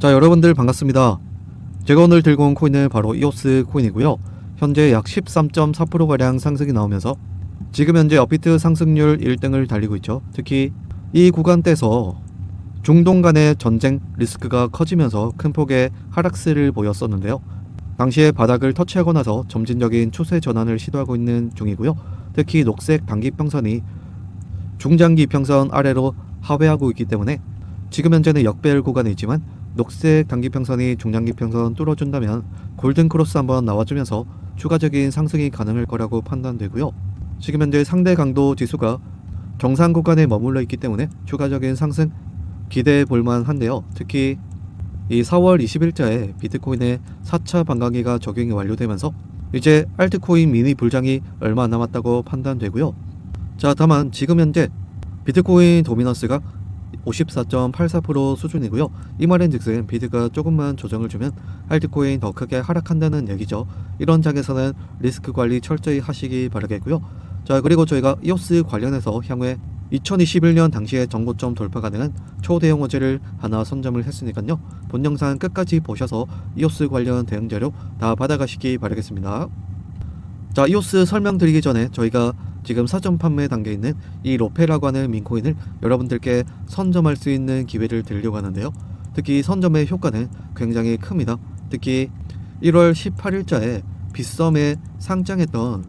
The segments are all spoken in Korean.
자 여러분들 반갑습니다. 제가 오늘 들고 온 코인은 바로 이오스 코인이고요. 현재 약 13.4%가량 상승이 나오면서 지금 현재 업비트 상승률 1등을 달리고 있죠. 특히 이 구간대에서 중동 간의 전쟁 리스크가 커지면서 큰 폭의 하락세를 보였었는데요. 당시에 바닥을 터치하고 나서 점진적인 추세 전환을 시도하고 있는 중이고요. 특히 녹색 단기 평선이 중장기 평선 아래로 하회하고 있기 때문에 지금 현재는 역배열 구간에 있지만 녹색 단기 평선이 중장기 평선 뚫어준다면 골든 크로스 한번 나와주면서 추가적인 상승이 가능할 거라고 판단되고요. 지금 현재 상대 강도 지수가 정상 구간에 머물러 있기 때문에 추가적인 상승 기대해 볼 만 한데요. 특히 이 4월 20일자에 비트코인의 4차 반감기가 적용이 완료되면서 이제 알트코인 미니 불장이 얼마 안 남았다고 판단되고요. 자, 다만 지금 현재 비트코인 도미넌스가 54.84% 수준이고요. 이 말인즉슨 비트가 조금만 조정을 주면 알트코인 더 크게 하락한다는 얘기죠. 이런 장에서는 리스크 관리 철저히 하시기 바라겠고요. 자 그리고 저희가 이오스 관련해서 향후에 2021년 당시에 정고점 돌파 가능한 초대형 호재를 하나 선점을 했으니까요. 본 영상 끝까지 보셔서 이오스 관련 대응 자료 다 받아가시기 바라겠습니다. 자 이오스 설명드리기 전에 저희가 지금 사전 판매 단계에 있는 이 로페라고 하는 민코인을 여러분들께 선점할 수 있는 기회를 드리려고 하는데요. 특히 선점의 효과는 굉장히 큽니다. 특히 1월 18일자에 빗썸에 상장했던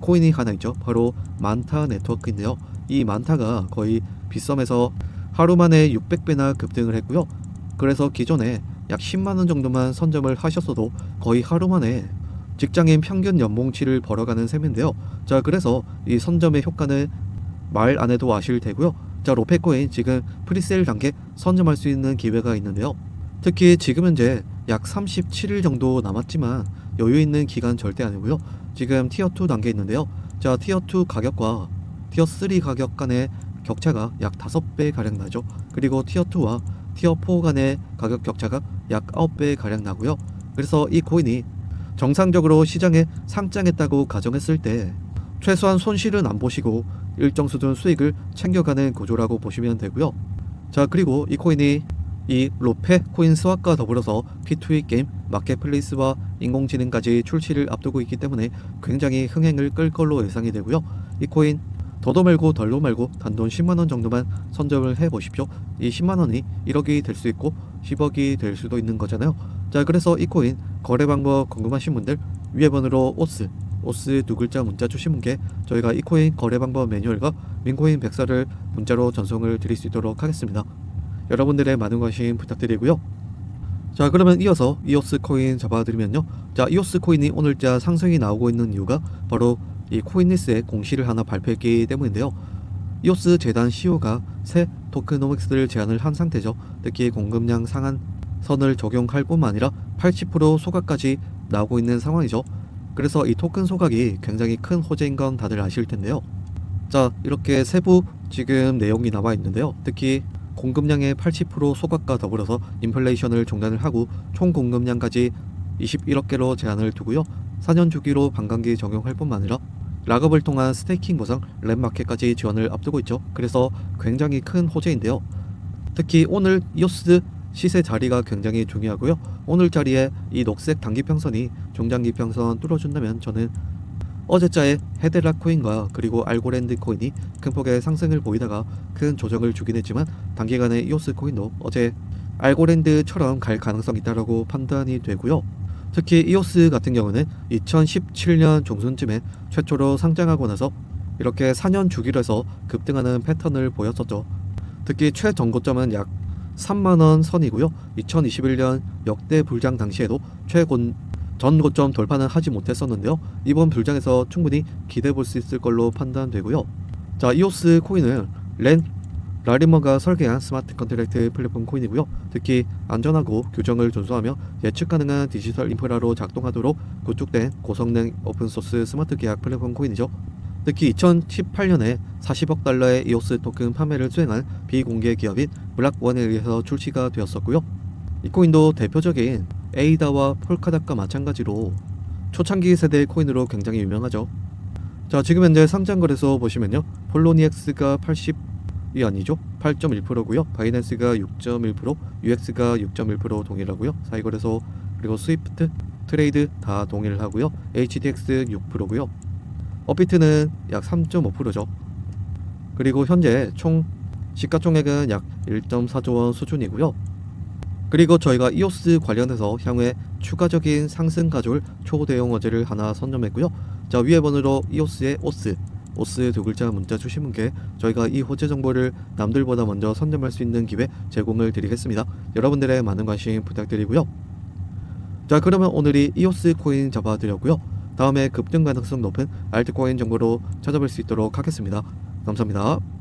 코인이 하나 있죠. 바로 만타 네트워크인데요. 이 만타가 거의 빗썸에서 하루 만에 600배나 급등을 했고요. 그래서 기존에 약 10만 원 정도만 선점을 하셨어도 거의 하루 만에 직장인 평균 연봉치를 벌어가는 셈인데요. 자, 그래서 이 선점의 효과는 말 안 해도 아실 테고요. 자, 로페코인 지금 프리세일 단계 선점할 수 있는 기회가 있는데요. 특히 지금 현재 약 37일 정도 남았지만 여유 있는 기간 절대 아니고요. 지금 티어 2 단계 있는데요. 자, 티어 2 가격과 티어 3 가격 간의 격차가 약 5배 가량 나죠. 그리고 티어 2와 티어 4 간의 가격 격차가 약 9배 가량 나고요. 그래서 이 코인이 정상적으로 시장에 상장했다고 가정했을 때 최소한 손실은 안 보시고 일정 수준 수익을 챙겨가는 구조라고 보시면 되고요. 자 그리고 이 코인이 이 로페 코인 스왑과 더불어서 P2E 게임, 마켓플레이스와 인공지능까지 출시를 앞두고 있기 때문에 굉장히 흥행을 끌 걸로 예상이 되고요. 이 코인 더도 말고 덜도 말고 단돈 10만 원 정도만 선점을 해 보십시오. 이 10만 원이 1억이 될 수 있고 10억이 될 수도 있는 거잖아요. 자, 그래서 이 코인 거래 방법 궁금하신 분들 위에 번호로 오스 오스 두 글자 문자 주신 분께 저희가 이 코인 거래 방법 매뉴얼과 민코인 백서를 문자로 전송을 드릴 수 있도록 하겠습니다. 여러분들의 많은 관심 부탁드리고요. 자 그러면 이어서 이오스 코인 잡아드리면요 자 이오스 코인이 오늘자 상승이 나오고 있는 이유가 바로 이 코인리스의 공시를 하나 발표했기 때문인데요 이오스 재단 CEO가 새 토크노믹스를 제안을 한 상태죠 특히 공급량 상한 선을 적용할 뿐만 아니라 80% 소각까지 나오고 있는 상황이죠 그래서 이 토큰 소각이 굉장히 큰 호재인 건 다들 아실 텐데요 자 이렇게 세부 지금 내용이 나와 있는데요 특히 공급량의 80% 소각과 더불어서 인플레이션을 종단을 하고 총 공급량까지 21억 개로 제한을 두고요. 4년 주기로 반감기 적용할 뿐만 아니라 락업을 통한 스테이킹 보상 랩마켓까지 지원을 앞두고 있죠. 그래서 굉장히 큰 호재인데요. 특히 오늘 이오스 시세 자리가 굉장히 중요하고요. 오늘 자리에 이 녹색 단기 평선이 중장기 평선 뚫어준다면 저는 어제자의 헤데라 코인과 그리고 알고랜드 코인이 큰 폭의 상승을 보이다가 큰 조정을 주긴 했지만 단기간에 이오스 코인도 어제 알고랜드처럼 갈 가능성이 있다고 판단이 되고요. 특히 이오스 같은 경우는 2017년 중순쯤에 최초로 상장하고 나서 이렇게 4년 주기로 해서 급등하는 패턴을 보였었죠. 특히 최전고점은 약 3만원 선이고요. 2021년 역대 불장 당시에도 최고 전 고점 돌파는 하지 못했었는데요. 이번 불장에서 충분히 기대해 볼 수 있을 걸로 판단되고요. 자, 이오스 코인은 렌 라리머가 설계한 스마트 컨트랙트 플랫폼 코인이고요. 특히 안전하고 규정을 준수하며 예측 가능한 디지털 인프라로 작동하도록 구축된 고성능 오픈소스 스마트 계약 플랫폼 코인이죠. 특히 2018년에 40억 달러의 이오스 토큰 판매를 수행한 비공개 기업인 블락원에 의해서 출시가 되었었고요. 이 코인도 대표적인 에이다와 폴카닷과 마찬가지로 초창기 세대의 코인으로 굉장히 유명하죠. 자, 지금 현재 상장 거래소 보시면요. 폴로니엑스가 이 아니죠? 8.1%고요. 바이낸스가 6.1%, UX가 6.1% 동일하고요. 사이 거래소 그리고 스위프트, 트레이드 다 동일하고요. HDX 6%고요. 업비트는 약 3.5%죠. 그리고 현재 총 시가총액은 약 1.4조 원 수준이고요. 그리고 저희가 이오스 관련해서 향후에 추가적인 상승 가져올 초대형 어제를 하나 선점했고요. 자 위에 번호로 이오스의 오스 오스 두 글자 문자 주신 분께 저희가 이 호재 정보를 남들보다 먼저 선점할 수 있는 기회 제공을 드리겠습니다. 여러분들의 많은 관심 부탁드리고요. 자 그러면 오늘이 이오스 코인 잡아드렸고요. 다음에 급등 가능성 높은 알트코인 정보로 찾아뵐 수 있도록 하겠습니다. 감사합니다.